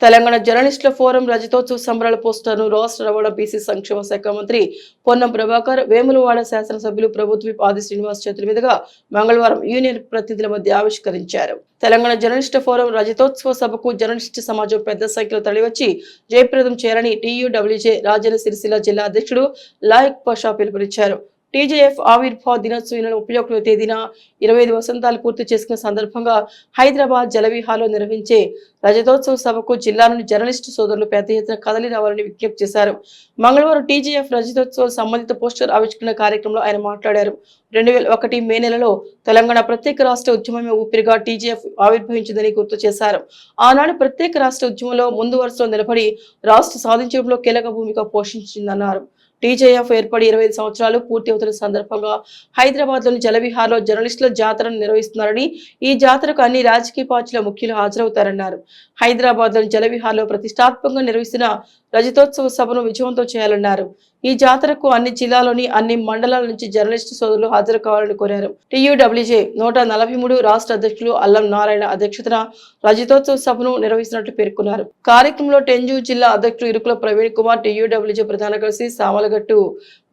తెలంగాణ జర్నలిస్టుల ఫోరం రజతోత్సవ సంబరాల పోస్టర్ను రాష్ట్ర రవాణా బీసీ సంక్షేమ శాఖ మంత్రి పొన్నం ప్రభాకర్ వేములవాడ శాసనసభ్యులు ప్రభుత్వ ఆది శ్రీనివాస్ చేతుల మీదుగా మంగళవారం యూనియన్ ప్రతినిధుల మధ్య ఆవిష్కరించారు. తెలంగాణ జర్నలిస్టుల ఫోరం రజతోత్సవ సభకు జర్నలిస్టు సమాజం పెద్ద సంఖ్యలో తరలివచ్చి జయప్రదం చేయాలని టీయూడబ్ల్యూజే రాజన్న సిరిసిల్ల జిల్లా అధ్యక్షుడు లాయక్ పషా పిలుపునిచ్చారు టీజేఎఫ్ ఆవిర్భావ దినోత్సవం ఉపయోగకుల తేదీన ఇరవై ఐదు వసంతాలు పూర్తి చేసుకున్న సందర్భంగా హైదరాబాద్ జలవిహాలో నిర్వహించే రజతోత్సవ సభకు జిల్లాలోని జర్నలిస్టు సోదరులు పెద్ద ఎత్తున కదలి రావాలని విజ్ఞప్తి చేశారు. మంగళవారం టీజేఎఫ్ రజతోత్సవ సంబంధిత పోస్టర్ ఆవిష్కరణ కార్యక్రమంలో ఆయన మాట్లాడారు. రెండు వేల ఒకటి మే నెలలో తెలంగాణ ప్రత్యేక రాష్ట్ర ఉద్యమమే ఊపిరిగా టీజేఎఫ్ ఆవిర్భవించిందని గుర్తు చేశారు. ఆనాడు ప్రత్యేక రాష్ట్ర ఉద్యమంలో ముందు వరుసలో నిలబడి రాష్ట్ర సాధించడంలో కీలక భూమిక పోషించిందన్నారు. టీజేఎఫ్ ఏర్పడి ఇరవై ఐదు సంవత్సరాలు పూర్తి అవుతున్న సందర్భంగా హైదరాబాద్లోని జలవిహార్లో జర్నలిస్టుల జాతరను నిర్వహిస్తున్నారని ఈ జాతరకు అన్ని రాజకీయ పార్టీల ముఖ్యులు హాజరవుతారన్నారు. హైదరాబాద్లోని జలవిహార్లో ప్రతిష్టాత్మకంగా నిర్వహిస్తున్న రజతోత్సవ సభను విజయవంతం చేయాలన్నారు. ఈ జాతరకు అన్ని జిల్లాలోని అన్ని మండలాల నుంచి జర్నలిస్టు సోదరులు హాజరు కావాలని కోరారు. టీయూడబ్ల్యూజే నూట నలభై మూడు రాష్ట్ర అధ్యక్షులు అల్లం నారాయణ అధ్యక్షతన రజతోత్సవ సభను నిర్వహిస్తున్నట్టు పేర్కొన్నారు. కార్యక్రమంలో టెంజు జిల్లా అధ్యక్షులు ఇరుకుల ప్రవీణ్ కుమార్ టీయూడబ్ల్యూజే ప్రధాన కలిసి సామలగట్టు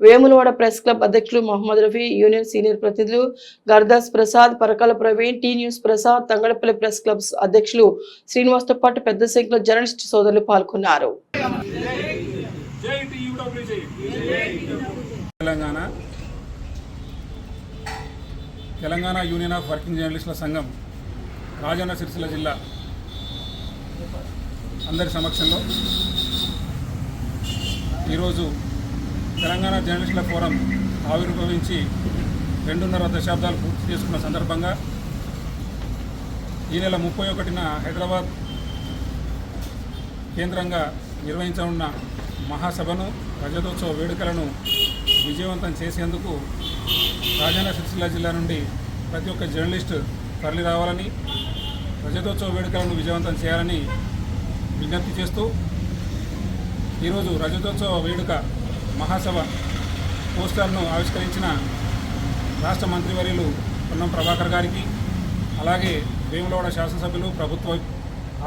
వేములవాడ ప్రెస్ క్లబ్ అధ్యక్షులు మహమ్మద్ రఫీ యూనియన్ సీనియర్ ప్రతినిధులు Gardas Prasad Parakala Praveen T news Prasad Thangadapalli press clubs అధ్యక్షులు శ్రీనివాస్తో పాటు పెద్ద సంఖ్యలో జర్నలిస్టు సోదరులు పాల్గొన్నారు. Telangana. Telangana union of working జర్నలిస్టుల సంఘం రాజన్న సిరిసిల్ల జిల్లా అందరి సమక్షంలో ఈరోజు తెలంగాణ జర్నలిస్టుల ఫోరం ఆవిర్భవించి రెండున్నర దశాబ్దాలు పూర్తి చేసుకున్న సందర్భంగా ఈ నెల ముప్పై ఒకటిన హైదరాబాద్ కేంద్రంగా నిర్వహించనున్న మహాసభను రజతోత్సవ వేడుకలను విజయవంతం చేసేందుకు రాజన్న సిరిసిల్ల జిల్లా నుండి ప్రతి ఒక్క జర్నలిస్ట్ తరలి రావాలని రజతోత్సవ వేడుకలను విజయవంతం చేయాలని విజ్ఞప్తి చేస్తూ ఈరోజు రజతోత్సవ వేడుక మహాసభ పోస్టర్ను ఆవిష్కరించిన రాష్ట్ర మంత్రివర్యులు పొన్నం ప్రభాకర్ గారికి అలాగే వేములవాడ శాసనసభ్యులు ప్రభుత్వ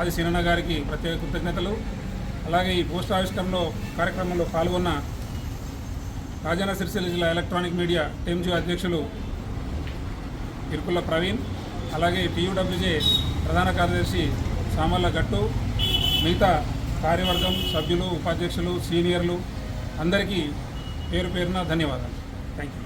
ఆది సీనన్న గారికి ప్రత్యేక కృతజ్ఞతలు. అలాగే ఈ పోస్టర్ ఆవిష్కరణలో కార్యక్రమంలో పాల్గొన్న రాజన్న సిరిసిల్ల జిల్లా ఎలక్ట్రానిక్ మీడియా టెంజీ అధ్యక్షులు ఇరుకుల ప్రవీణ్ అలాగే పియూడబ్ల్యూజే ప్రధాన కార్యదర్శి సామర్ల గట్టు మిగతా కార్యవర్గం సభ్యులు ఉపాధ్యక్షులు సీనియర్లు అందరికీ పేరు పేరున ధన్యవాదాలు. Thank you